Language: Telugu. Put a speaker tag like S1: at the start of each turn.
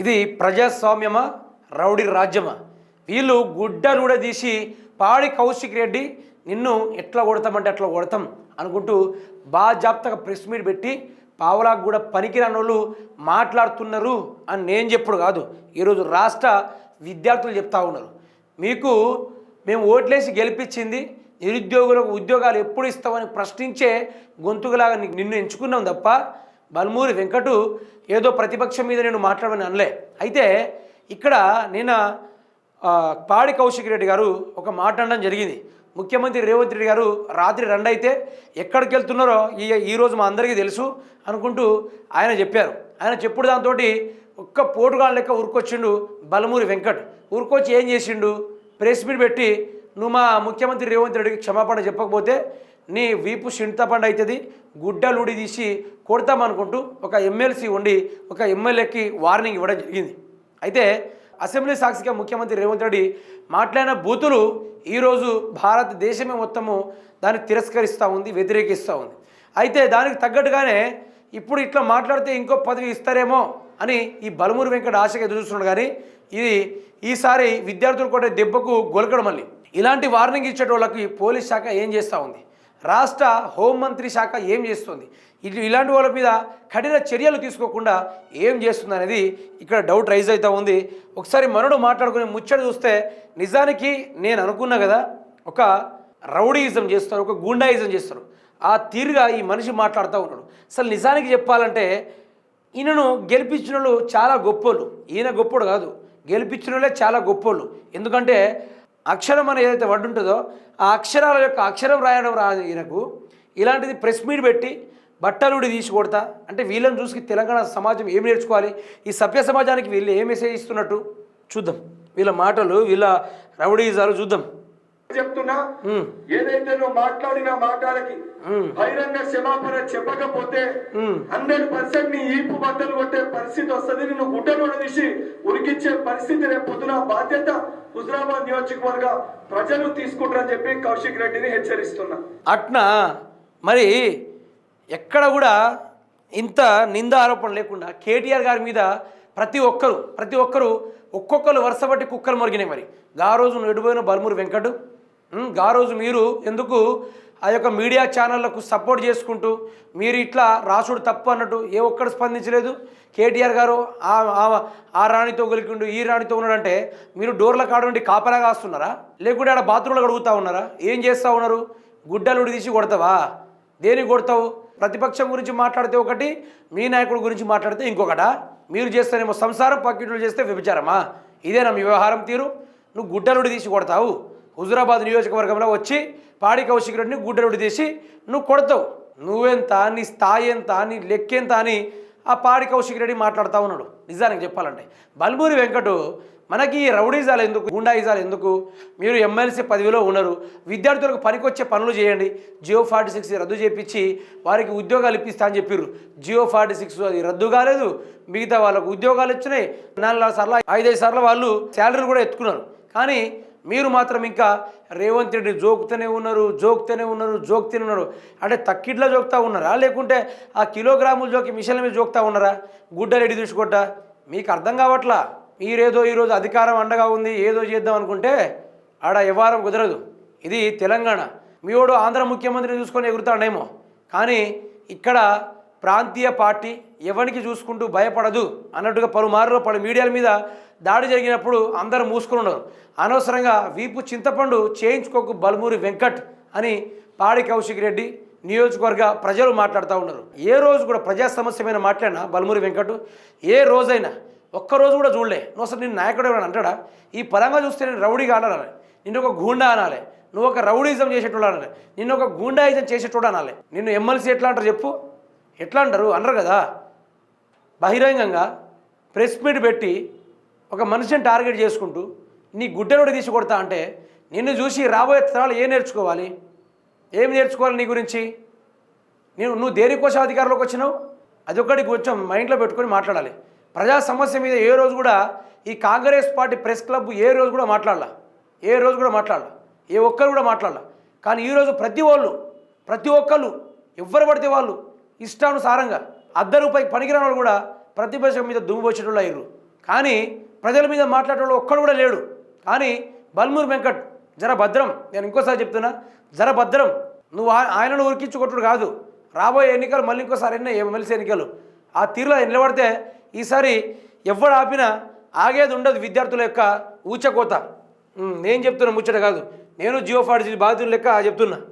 S1: ఇది ప్రజాస్వామ్యమా రౌడీ రాజ్యమా? వీళ్ళు గుడ్డ నూడ తీసి పాడి కౌశిక్ రెడ్డి నిన్ను ఎట్లా కొడతామంటే అట్లా కొడతాం అనుకుంటూ బాజాప్తగా ప్రెస్ మీట్ పెట్టి పావలాకు కూడా పనికిరాని వాళ్ళు మాట్లాడుతున్నారు అని నేను చెప్పుడు కాదు. ఈరోజు రాష్ట్ర విద్యార్థులు చెప్తా ఉన్నారు. మీకు మేము ఓట్లేసి గెలిపించింది నిరుద్యోగులకు ఉద్యోగాలు ఎప్పుడు ఇస్తామని ప్రశ్నించే గొంతుకులాగా నిన్ను ఎంచుకున్నాం తప్ప బల్మూరి వెంకటు ఏదో ప్రతిపక్షం మీద నేను మాట్లాడమని అనలే. అయితే ఇక్కడ నేను పాడి కౌశిక్ రెడ్డి గారు ఒక మాట అనడం జరిగింది. ముఖ్యమంత్రి రేవంత్ రెడ్డి గారు రాత్రి రెండైతే ఎక్కడికి వెళ్తున్నారో ఈ ఈరోజు మా అందరికీ తెలుసు అనుకుంటూ ఆయన చెప్పారు. ఆయన చెప్పుడు దాంతో ఒక్క పోటుగాళ్ళ లెక్క ఊరుకొచ్చిండు బలమూరి వెంకట్. ఊరుకొచ్చి ఏం చేసిండు? ప్రెస్ మీట్ పెట్టి నువ్వు మా ముఖ్యమంత్రి రేవంత్ రెడ్డికి క్షమాపణ చెప్పకపోతే నీ వీపు షింతపండు అవుతుంది గుడ్డలుడి తీసి కొడతామనుకుంటూ ఒక ఎమ్మెల్సీ ఉండి ఒక ఎమ్మెల్యేకి వార్నింగ్ ఇవ్వడం జరిగింది. అయితే అసెంబ్లీ సాక్షిగా ముఖ్యమంత్రి రేవంత్ రెడ్డి మాట్లాడిన బూతులు ఈరోజు భారతదేశమే మొత్తము దాన్ని తిరస్కరిస్తూ ఉంది వ్యతిరేకిస్తూ ఉంది. అయితే దానికి తగ్గట్టుగానే ఇప్పుడు ఇట్లా మాట్లాడితే ఇంకో పదవి ఇస్తారేమో అని ఈ బలమూరు వెంకట ఆశగా ఎదురు చూస్తున్నాడు కానీ ఇది ఈసారి విద్యార్థులు కొట్టే దెబ్బకు గొలకడం మళ్ళీ. ఇలాంటి వార్నింగ్ ఇచ్చేటోళ్ళకి పోలీస్ శాఖ ఏం చేస్తూ ఉంది? రాష్ట్ర హోంమంత్రి శాఖ ఏం చేస్తుంది? ఇటు ఇలాంటి వాళ్ళ మీద కఠిన చర్యలు తీసుకోకుండా ఏం చేస్తుంది అనేది ఇక్కడ డౌట్ రైజ్ అవుతూ ఉంది. ఒకసారి మనుడు మాట్లాడుకునే ముచ్చట చూస్తే నిజానికి నేను అనుకున్నా కదా ఒక రౌడీయిజం చేస్తారు ఒక గుండాయిజం చేస్తారు. ఆ తీరుగా ఈ మనిషి మాట్లాడుతూ ఉన్నాడు. అసలు నిజానికి చెప్పాలంటే ఈయనను గెలిపించిన వాళ్ళు చాలా గొప్పోళ్ళు. ఈయన గొప్పోడు కాదు. గెలిపించిన వాళ్ళే చాలా గొప్పోళ్ళు. ఎందుకంటే అక్షరం అనేది ఏదైతే వడ్డు ఉంటుందో ఆ అక్షరాల యొక్క అక్షరం రాయడం రాదు ఈయనకు. ఇలాంటిది ప్రెస్ మీట్ పెట్టి బట్టలుడి తీసి కొడతా. అంటే వీళ్ళని చూసి తెలంగాణ సమాజం ఏం నేర్చుకోవాలి? ఈ సభ్య సమాజానికి వీళ్ళు ఏ మెసేజ్ ఇస్తున్నట్టు చూద్దాం. వీళ్ళ మాటలు వీళ్ళ రౌడీజాలు చూద్దాం.
S2: చెప్తున్నా ఏదైతే నువ్వు మాట్లాడిన మాటలకి బహిరంగ క్షమాపణ చెప్పకపోతే. హండ్రెడ్ పర్సెంట్ నీ ఈపు బట్టలు కొట్టే పరిస్థితి వస్తుంది నిన్ను గుడ్డలో తీసి ఉరికిచ్చే పరిస్థితి రేపు పొద్దున బాధ్యత హుజరాబాద్ నియోజకవర్గ ప్రజలు తీసుకుంటారని చెప్పి కౌశిక్ రెడ్డిని హెచ్చరిస్తున్నా.
S1: అట్నా? మరి ఎక్కడ కూడా ఇంత నింద ఆరోపణ లేకుండా కేటీఆర్ గారి మీద ప్రతి ఒక్కరు ప్రతి ఒక్కరు ఒక్కొక్కరు వరుసబట్టి కుక్కలు మొరిగినాయి మరి. గా రోజు నడిపోయిన బల్మూరి వెంకట్ ఆ రోజు మీరు ఎందుకు ఆ యొక్క మీడియా ఛానళ్ళకు సపోర్ట్ చేసుకుంటూ మీరు ఇట్లా రాసుడు తప్పు అన్నట్టు ఏ ఒక్కడు స్పందించలేదు? కేటీఆర్ గారు ఆ ఆ రాణితో గొలికిండు ఈ రాణితో ఉన్నాడంటే మీరు డోర్ల కాడ నుండి కాపలా కాస్తున్నారా లేకుంటే ఆడ బాత్రూంలో కడుగుతూ ఉన్నారా? ఏం చేస్తూ ఉన్నారు? గుడ్డలు తీసి కొడతావా? దేనికి కొడతావు? ప్రతిపక్షం గురించి మాట్లాడితే ఒకటి మీ నాయకుడి గురించి మాట్లాడితే ఇంకొకట? మీరు చేస్తేనేమో సంసారం పక్కింట్లు చేస్తే వ్యభిచారమా? ఇదేనా మీ వ్యవహారం తీరు? నువ్వు గుడ్డలుడి తీసి కొడతావు? హుజురాబాద్ నియోజకవర్గంలో వచ్చి పాడి కౌశిక్ రెడ్డిని గుడ్డలుడి తీసి నువ్వు కొడతావు నువ్వెంత నీ స్థాయి ఎంత నీ లెక్కెంత అని ఆ పాడి కౌశిక్ రెడ్డి మాట్లాడుతూ ఉన్నాడు. నిజానికి చెప్పాలంటే. బల్మూరి వెంకటు మనకి ఈ రౌడీజాలు ఎందుకు గుండాయిజాలు ఎందుకు? మీరు ఎమ్మెల్సీ పదవిలో ఉన్నారు విద్యార్థులకు పనికొచ్చే పనులు చేయండి. జియో ఫార్టీ సిక్స్ రద్దు చేపించి వారికి ఉద్యోగాలు ఇప్పిస్తా అని చెప్పారు జియో ఫార్టీ సిక్స్ అది రద్దు కాలేదు. మిగతా వాళ్ళకు ఉద్యోగాలు ఇచ్చినాయి. నాలుగు సార్లు ఐదైదు సార్లు వాళ్ళు శాలరీలు కూడా ఎత్తుకున్నారు. కానీ మీరు మాత్రం ఇంకా రేవంత్ రెడ్డి జోకుతూనే ఉన్నారు జోకుతూనే ఉన్నారు జోకుతూనే ఉన్నారు. అంటే తక్కిట్లో జోకుతూ ఉన్నారా? లేకుంటే ఆ కిలోగ్రాములు జోకి మిషన్ల మీద జోకుతా ఉన్నారా? గుడ్డ రెడ్డి మీకు అర్థం కావట్లా? మీరేదో ఈరోజు అధికారం అండగా ఉంది ఏదో చేద్దాం అనుకుంటే ఆడ వ్యవహారం కుదరదు. ఇది తెలంగాణ. మీవాడు ఆంధ్ర ముఖ్యమంత్రిని చూసుకొని ఎగురుతాడేమో. కానీ ఇక్కడ ప్రాంతీయ పార్టీ ఎవరికి చూసుకుంటూ భయపడదు అన్నట్టుగా పలుమార్లు పలు మీడియాల మీద దాడి జరిగినప్పుడు అందరూ మూసుకుని ఉన్నారు. అనవసరంగా వీపు చింతపండు చేయించుకోకు బల్మూరి వెంకట్ అని పాడి కౌశిక్ రెడ్డి నియోజకవర్గ ప్రజలు మాట్లాడుతూ ఉన్నారు. ఏ రోజు కూడా ప్రజా సమస్య మీద మాట్లాడినా బల్మూరి వెంకట్ ఏ రోజైనా ఒక్క రోజు కూడా చూడలే. నువ్వు అసలు నేను నాయకుడు ఎవరైనా అంటాడా? ఈ పరంగా చూస్తే నేను రౌడీగా అనాలి. నిన్ను ఒక గూండా అనాలి. నువ్వు ఒక రౌడీజం చేసేటోడు అనాలి. నిన్ను ఒక గూండాయిజం చేసేటోడు అనాలి. నిన్ను ఎమ్మెల్సీ ఎట్లా అంటారు చెప్పు? ఎట్లా అంటారు? అనరు కదా? బహిరంగంగా ప్రెస్ మీట్ పెట్టి ఒక మనిషిని టార్గెట్ చేసుకుంటూ నీ గుడ్డలోడి తీసి కొడతా అంటే నిన్ను చూసి రాబోయే తరాలు ఏం నేర్చుకోవాలి? ఏం నేర్చుకోవాలి నీ గురించి? నేను నువ్వు దేనికోసం అధికారంలోకి వచ్చినావు? అదొక్కటి కొంచెం మైండ్లో పెట్టుకొని మాట్లాడాలి. ప్రజా సమస్య మీద ఏ రోజు కూడా ఈ కాంగ్రెస్ పార్టీ ప్రెస్ క్లబ్ ఏ రోజు కూడా మాట్లాడాల. ఏ రోజు కూడా మాట్లాడాల. ఏ ఒక్కరు కూడా మాట్లాడాల. కానీ ఈరోజు ప్రతి వాళ్ళు ప్రతి ఒక్కళ్ళు ఎవ్వరు పడితే వాళ్ళు ఇష్టానుసారంగా అర్ధ రూపాయి పనికిరాని వాళ్ళు కూడా ప్రతిపక్షం మీద దుమ్ము వచ్చేటోళ్ళు అయ్యారు కానీ ప్రజల మీద మాట్లాడేటోళ్ళు ఒక్కడు కూడా లేడు. కానీ బల్మూర్ వెంకట్ జర భద్రం నేను ఇంకోసారి చెప్తున్నా జర భద్రం నువ్వు ఆ- ఆయనను ఉరికించుకొట్టుడు కాదు. రాబోయే ఎన్నికలు మళ్ళీ ఇంకోసారి ఎన్న ఎమ్మెల్సీ ఎన్నికలు. ఆ తీరులో నిలబడితే ఈసారి ఎవడు ఆపినా ఆగేది ఉండదు విద్యార్థుల యొక్క ఊచకోత. నేను చెప్తున్నా ముచ్చట కాదు. నేను జియో ఫార్జీ బాధితుల లెక్క చెప్తున్నా.